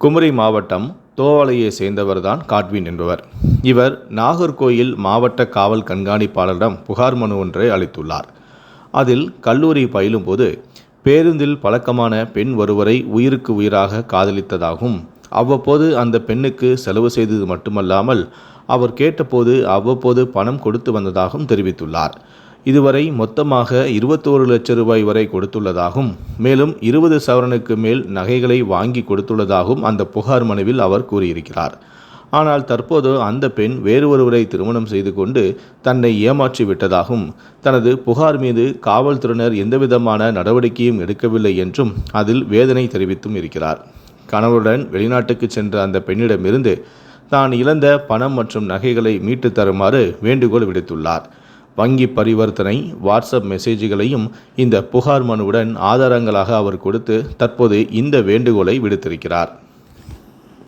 குமரி மாவட்டம் தோவாலையை சேர்ந்தவர்தான் காட்வின் என்பவர். இவர் நாகர்கோயில் மாவட்ட காவல் கண்காணிப்பாளரிடம் புகார் மனு ஒன்றை அளித்துள்ளார். அதில் கல்லூரி பயிலும்போது பேருந்தில் பழக்கமான பெண் ஒருவரை உயிருக்கு உயிராக காதலித்ததாகவும் அவ்வப்போது அந்த பெண்ணுக்கு செலவு செய்தது மட்டுமல்லாமல் அவர் கேட்டபோது அவ்வப்போது பணம் கொடுத்து வந்ததாகவும் தெரிவித்துள்ளார். இதுவரை மொத்தமாக இருபத்தோரு லட்சம் ரூபாய் வரை கொடுத்துள்ளதாகவும் மேலும் இருபது சவரனுக்கு மேல் நகைகளை வாங்கி கொடுத்துள்ளதாகவும் அந்த புகார் மனுவில் அவர் கூறியிருக்கிறார். ஆனால் தற்போது அந்த பெண் வேறு ஒருவரை திருமணம் செய்து கொண்டு தன்னை ஏமாற்றி விட்டதாகவும் தனது புகார் மீது காவல்துறையினர் எந்தவிதமான நடவடிக்கையும் எடுக்கவில்லை என்றும் அதில் வேதனை தெரிவித்தும் இருக்கிறார். கணவருடன் வெளிநாட்டுக்கு சென்ற அந்த பெண்ணிடமிருந்து தான் இழந்த பணம் மற்றும் நகைகளை மீட்டு தருமாறு வேண்டுகோள் விடுத்துள்ளார். வங்கி பரிவர்த்தனை வாட்ஸ்அப் மெசேஜ்களையும் இந்த புகார் மனுவுடன் ஆதாரங்களாக அவர் கொடுத்து தற்போது இந்த வேண்டுகோளை விடுத்திருக்கிறார்.